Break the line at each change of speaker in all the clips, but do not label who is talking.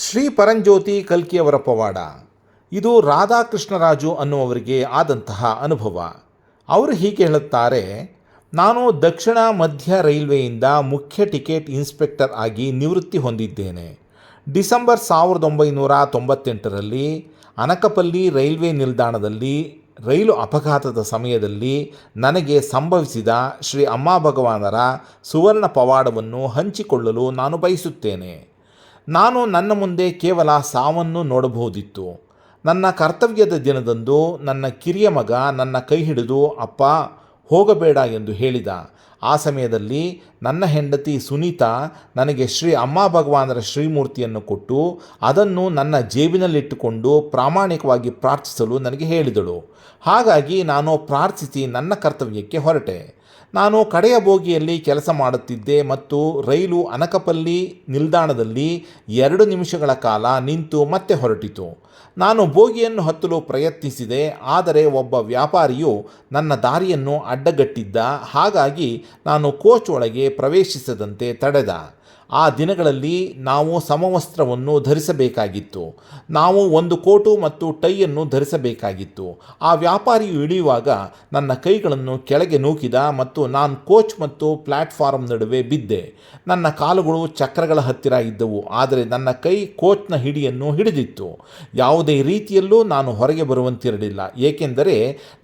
ಶ್ರೀ ಪರಂಜ್ಯೋತಿ ಕಲ್ಕಿಯವರ ಪವಾಡ. ಇದು ರಾಧಾಕೃಷ್ಣರಾಜು ಅನ್ನುವವರಿಗೆ ಆದಂತಹ ಅನುಭವ. ಅವರು ಹೀಗೆ ಹೇಳುತ್ತಾರೆ, ನಾನು ದಕ್ಷಿಣ ಮಧ್ಯ ರೈಲ್ವೆಯಿಂದ ಮುಖ್ಯ ಟಿಕೆಟ್ ಇನ್ಸ್ಪೆಕ್ಟರ್ ಆಗಿ ನಿವೃತ್ತಿ ಹೊಂದಿದ್ದೇನೆ. ಡಿಸೆಂಬರ್ ಸಾವಿರದ ಒಂಬೈನೂರ ತೊಂಬತ್ತೆಂಟರಲ್ಲಿ ಅನಕಪಲ್ಲಿ ರೈಲ್ವೆ ನಿಲ್ದಾಣದಲ್ಲಿ ರೈಲು ಅಪಘಾತದ ಸಮಯದಲ್ಲಿ ನನಗೆ ಸಂಭವಿಸಿದ ಶ್ರೀ ಅಮ್ಮ ಭಗವಾನರ ಸುವರ್ಣ ಪವಾಡವನ್ನು ಹಂಚಿಕೊಳ್ಳಲು ನಾನು ಬಯಸುತ್ತೇನೆ. ನಾನು ನನ್ನ ಮುಂದೆ ಕೇವಲ ಸಾವನ್ನು ನೋಡಬಹುದಿತ್ತು. ನನ್ನ ಕರ್ತವ್ಯದ ದಿನದಂದು ನನ್ನ ಕಿರಿಯ ಮಗ ನನ್ನ ಕೈ ಹಿಡಿದು, ಅಪ್ಪ, ಹೋಗಬೇಡ ಎಂದು ಹೇಳಿದ. ಆ ಸಮಯದಲ್ಲಿ ನನ್ನ ಹೆಂಡತಿ ಸುನೀತಾ ನನಗೆ ಶ್ರೀ ಅಮ್ಮ ಭಗವಾನರ ಶ್ರೀಮೂರ್ತಿಯನ್ನು ಕೊಟ್ಟು, ಅದನ್ನು ನನ್ನ ಜೇಬಿನಲ್ಲಿಟ್ಟುಕೊಂಡು ಪ್ರಾಮಾಣಿಕವಾಗಿ ಪ್ರಾರ್ಥಿಸಲು ನನಗೆ ಹೇಳಿದಳು. ಹಾಗಾಗಿ ನಾನು ಪ್ರಾರ್ಥಿಸಿ ನನ್ನ ಕರ್ತವ್ಯಕ್ಕೆ ಹೊರಟೆ. ನಾನು ಕಡೆಯ ಬೋಗಿಯಲ್ಲಿ ಕೆಲಸ ಮಾಡುತ್ತಿದ್ದೆ ಮತ್ತು ರೈಲು ಅನಕಪಲ್ಲಿ ನಿಲ್ದಾಣದಲ್ಲಿ ಎರಡು ನಿಮಿಷಗಳ ಕಾಲ ನಿಂತು ಮತ್ತೆ ಹೊರಟಿತು. ನಾನು ಬೋಗಿಯನ್ನು ಹತ್ತಲು ಪ್ರಯತ್ನಿಸಿದೆ, ಆದರೆ ಒಬ್ಬ ವ್ಯಾಪಾರಿಯು ನನ್ನ ದಾರಿಯನ್ನು ಅಡ್ಡಗಟ್ಟಿದ್ದ. ಹಾಗಾಗಿ ನಾನು ಕೋಚ್ ಒಳಗೆ ಪ್ರವೇಶಿಸದಂತೆ ತಡೆದ. ಆ ದಿನಗಳಲ್ಲಿ ನಾವು ಸಮವಸ್ತ್ರವನ್ನು ಧರಿಸಬೇಕಾಗಿತ್ತು. ನಾವು ಒಂದು ಕೋಟು ಮತ್ತು ಟೈಯನ್ನು ಧರಿಸಬೇಕಾಗಿತ್ತು. ಆ ವ್ಯಾಪಾರಿಯು ಇಳಿಯುವಾಗ ನನ್ನ ಕೈಗಳನ್ನು ಕೆಳಗೆ ನೂಕಿದ ಮತ್ತು ನಾನು ಕೋಚ್ ಮತ್ತು ಪ್ಲ್ಯಾಟ್ಫಾರ್ಮ್ ನಡುವೆ ಬಿದ್ದೆ. ನನ್ನ ಕಾಲುಗಳು ಚಕ್ರಗಳ ಹತ್ತಿರ ಇದ್ದವು, ಆದರೆ ನನ್ನ ಕೈ ಕೋಚ್ನ ಹಿಡಿಯನ್ನು ಹಿಡಿದಿತ್ತು. ಯಾವುದೇ ರೀತಿಯಲ್ಲೂ ನಾನು ಹೊರಗೆ ಬರುವಂತಿರಲಿಲ್ಲ, ಏಕೆಂದರೆ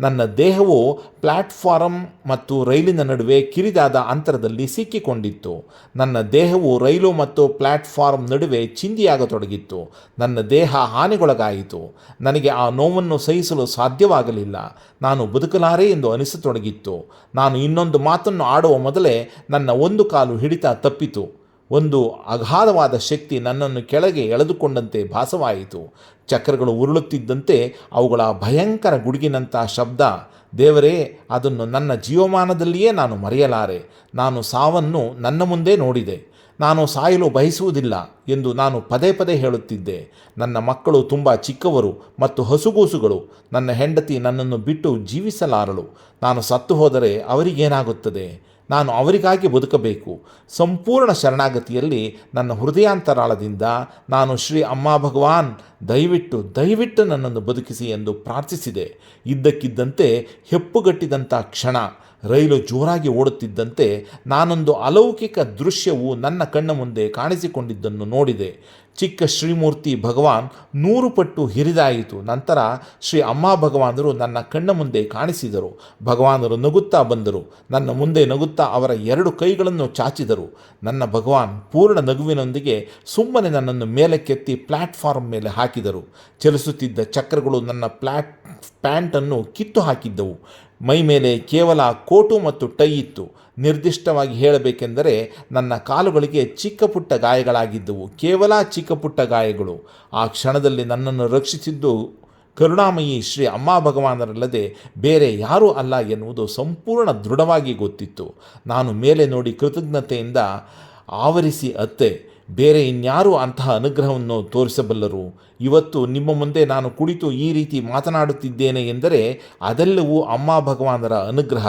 ನನ್ನ ದೇಹವು ಪ್ಲ್ಯಾಟ್ಫಾರಮ್ ಮತ್ತು ರೈಲಿನ ನಡುವೆ ಕಿರಿದಾದ ಅಂತರದಲ್ಲಿ ಸಿಕ್ಕಿಕೊಂಡಿತ್ತು. ನನ್ನ ದೇಹವು ರೈಲು ಮತ್ತು ಪ್ಲ್ಯಾಟ್ಫಾರ್ಮ್ ನಡುವೆ ಚಿಂದಿಯಾಗತೊಡಗಿತ್ತು ನನ್ನ ದೇಹ ಹಾನಿಗೊಳಗಾಯಿತು. ನನಗೆ ಆ ನೋವನ್ನು ಸಹಿಸಲು ಸಾಧ್ಯವಾಗಲಿಲ್ಲ. ನಾನು ಬದುಕಲಾರೆ ಎಂದು ಅನಿಸತೊಡಗಿತ್ತು. ನಾನು ಇನ್ನೊಂದು ಮಾತನ್ನು ಆಡುವ ಮೊದಲೇ ನನ್ನ ಒಂದು ಕಾಲು ಹಿಡಿತ ತಪ್ಪಿತು. ಒಂದು ಅಗಾಧವಾದ ಶಕ್ತಿ ನನ್ನನ್ನು ಕೆಳಗೆ ಎಳೆದುಕೊಂಡಂತೆ ಭಾಸವಾಯಿತು. ಚಕ್ರಗಳು ಉರುಳುತ್ತಿದ್ದಂತೆ ಅವುಗಳ ಭಯಂಕರ ಗುಡುಗಿನಂಥ ಶಬ್ದ, ದೇವರೇ, ಅದನ್ನು ನನ್ನ ಜೀವಮಾನದಲ್ಲಿಯೇ ನಾನು ಮರೆಯಲಾರೆ. ನಾನು ಸಾವನ್ನು ನನ್ನ ಮುಂದೆ ನೋಡಿದೆ. ನಾನು ಸಾಯಲು ಬಯಸುವುದಿಲ್ಲ ಎಂದು ನಾನು ಪದೇ ಪದೇ ಹೇಳುತ್ತಿದ್ದೆ. ನನ್ನ ಮಕ್ಕಳು ತುಂಬ ಚಿಕ್ಕವರು ಮತ್ತು ಹಸುಗೂಸುಗಳು. ನನ್ನ ಹೆಂಡತಿ ನನ್ನನ್ನು ಬಿಟ್ಟು ಜೀವಿಸಲಾರಳು. ನಾನು ಸತ್ತು ಹೋದರೆ ಅವರಿಗೇನಾಗುತ್ತದೆ? ನಾನು ಅವರಿಗಾಗಿ ಬದುಕಬೇಕು. ಸಂಪೂರ್ಣ ಶರಣಾಗತಿಯಲ್ಲಿ ನನ್ನ ಹೃದಯಾಂತರಾಳದಿಂದ ನಾನು ಶ್ರೀ ಅಮ್ಮ ಭಗವಾನ್, ದಯವಿಟ್ಟು ದಯವಿಟ್ಟು ನನ್ನನ್ನು ಬದುಕಿಸಿ ಎಂದು ಪ್ರಾರ್ಥಿಸಿದೆ. ಇದ್ದಕ್ಕಿದ್ದಂತೆ ಹೆಪ್ಪುಗಟ್ಟಿದಂಥ ಕ್ಷಣ ರೈಲು ಜೋರಾಗಿ ಓಡುತ್ತಿದ್ದಂತೆ ನಾನೊಂದು ಅಲೌಕಿಕ ದೃಶ್ಯವು ನನ್ನ ಕಣ್ಣ ಮುಂದೆ ಕಾಣಿಸಿಕೊಂಡಿದ್ದನ್ನು ನೋಡಿದೆ. ಚಿಕ್ಕ ಶ್ರೀಮೂರ್ತಿ ಭಗವಾನ್ ನೂರು ಪಟ್ಟು ಹಿರಿದಾಯಿತು. ನಂತರ ಶ್ರೀ ಅಮ್ಮ ಭಗವಾನರು ನನ್ನ ಕಣ್ಣ ಮುಂದೆ ಕಾಣಿಸಿದರು. ಭಗವಾನರು ನಗುತ್ತಾ ಬಂದರು. ನನ್ನ ಮುಂದೆ ನಗುತ್ತಾ ಅವರ ಎರಡು ಕೈಗಳನ್ನು ಚಾಚಿದರು. ನನ್ನ ಭಗವಾನ್ ಪೂರ್ಣ ನಗುವಿನೊಂದಿಗೆ ಸುಮ್ಮನೆ ನನ್ನನ್ನು ಮೇಲಕ್ಕೆತ್ತಿ ಪ್ಲಾಟ್ಫಾರ್ಮ್ ಮೇಲೆ ಹಾಕಿದರು. ಚಲಿಸುತ್ತಿದ್ದ ಚಕ್ರಗಳು ನನ್ನ ಪ್ಲ್ಯಾಟ್ ಪ್ಯಾಂಟನ್ನು ಕಿತ್ತು ಹಾಕಿದ್ದವು. ಮೈ ಮೇಲೆ ಕೇವಲ ಕೋಟು ಮತ್ತು ಟೈ ಇತ್ತು. ನಿರ್ದಿಷ್ಟವಾಗಿ ಹೇಳಬೇಕೆಂದರೆ ನನ್ನ ಕಾಲುಗಳಿಗೆ ಚಿಕ್ಕ ಪುಟ್ಟ ಗಾಯಗಳಾಗಿದ್ದವು. ಕೇವಲ ಚಿಕ್ಕ ಪುಟ್ಟ ಗಾಯಗಳು. ಆ ಕ್ಷಣದಲ್ಲಿ ನನ್ನನ್ನು ರಕ್ಷಿಸಿದ್ದು ಕರುಣಾಮಯಿ ಶ್ರೀ ಅಮ್ಮ ಭಗವಾನರಲ್ಲದೆ ಬೇರೆ ಯಾರೂ ಅಲ್ಲ ಎನ್ನುವುದು ಸಂಪೂರ್ಣ ದೃಢವಾಗಿ ಗೊತ್ತಿತ್ತು. ನಾನು ಮೇಲೆ ನೋಡಿ ಕೃತಜ್ಞತೆಯಿಂದ ಆವರಿಸಿ ಅತ್ತೆ ಬೇರೆ ಇನ್ಯಾರೂ ಅಂತಹ ಅನುಗ್ರಹವನ್ನು ತೋರಿಸಬಲ್ಲರು? ಇವತ್ತು ನಿಮ್ಮ ಮುಂದೆ ನಾನು ಕುಳಿತು ಈ ರೀತಿ ಮಾತನಾಡುತ್ತಿದ್ದೇನೆ ಎಂದರೆ ಅದೆಲ್ಲವೂ ಅಮ್ಮ ಭಗವಾನರ ಅನುಗ್ರಹ.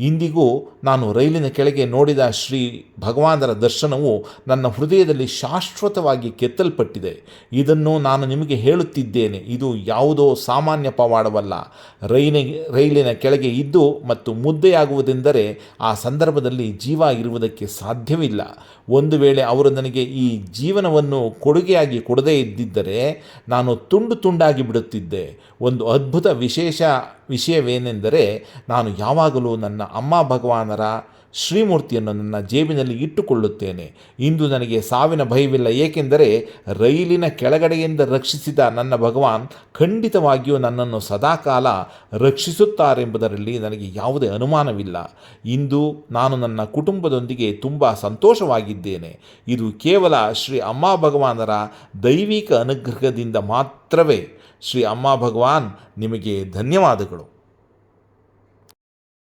ಇಂದಿಗೂ ನಾನು ರೈಲಿನ ಕೆಳಗೆ ನೋಡಿದ ಶ್ರೀ ಭಗವಾನರ ದರ್ಶನವು ನನ್ನ ಹೃದಯದಲ್ಲಿ ಶಾಶ್ವತವಾಗಿ ಕೆತ್ತಲ್ಪಟ್ಟಿದೆ. ಇದನ್ನು ನಾನು ನಿಮಗೆ ಹೇಳುತ್ತಿದ್ದೇನೆ. ಇದು ಯಾವುದೋ ಸಾಮಾನ್ಯ ಪವಾಡವಲ್ಲ. ರೈಲಿ ರೈಲಿನ ಕೆಳಗೆ ಇದ್ದು ಮತ್ತು ಮುದ್ದೆಯಾಗುವುದೆಂದರೆ ಆ ಸಂದರ್ಭದಲ್ಲಿ ಜೀವ ಇರುವುದಕ್ಕೆ ಸಾಧ್ಯವಿಲ್ಲ. ಒಂದು ವೇಳೆ ಅವರು ನನಗೆ ಈ ಜೀವನವನ್ನು ಕೊಡುಗೆಯಾಗಿ ಕೊಡದೇ ಇದ್ದಿದ್ದರೆ ನಾನು ತುಂಡು ತುಂಡಾಗಿ ಬಿಡುತ್ತಿದ್ದೆ. ಒಂದು ಅದ್ಭುತ ವಿಶೇಷ ವಿಷಯವೇನೆಂದರೆ ನಾನು ಯಾವಾಗಲೂ ನನ್ನ ಅಮ್ಮ ಭಗವಾನರ ಶ್ರೀಮೂರ್ತಿಯನ್ನು ನನ್ನ ಜೇಬಿನಲ್ಲಿ ಇಟ್ಟುಕೊಳ್ಳುತ್ತೇನೆ. ಇಂದು ನನಗೆ ಸಾವಿನ ಭಯವಿಲ್ಲ, ಏಕೆಂದರೆ ರೈಲಿನ ಕೆಳಗಡೆಯಿಂದ ರಕ್ಷಿಸಿದ ನನ್ನ ಭಗವಾನ್ ಖಂಡಿತವಾಗಿಯೂ ನನ್ನನ್ನು ಸದಾಕಾಲ ರಕ್ಷಿಸುತ್ತಾರೆಂಬುದರಲ್ಲಿ ನನಗೆ ಯಾವುದೇ ಅನುಮಾನವಿಲ್ಲ. ಇಂದು ನಾನು ನನ್ನ ಕುಟುಂಬದೊಂದಿಗೆ ತುಂಬ ಸಂತೋಷವಾಗಿದ್ದೇನೆ. ಇದು ಕೇವಲ ಶ್ರೀ ಅಮ್ಮ ಭಗವಾನರ ದೈವಿಕ ಅನುಗ್ರಹದಿಂದ ಮಾತ್ರವೇ. ಶ್ರೀ ಅಮ್ಮ ಭಗವಾನ್ ನಿಮಗೆ ಧನ್ಯವಾದಗಳು.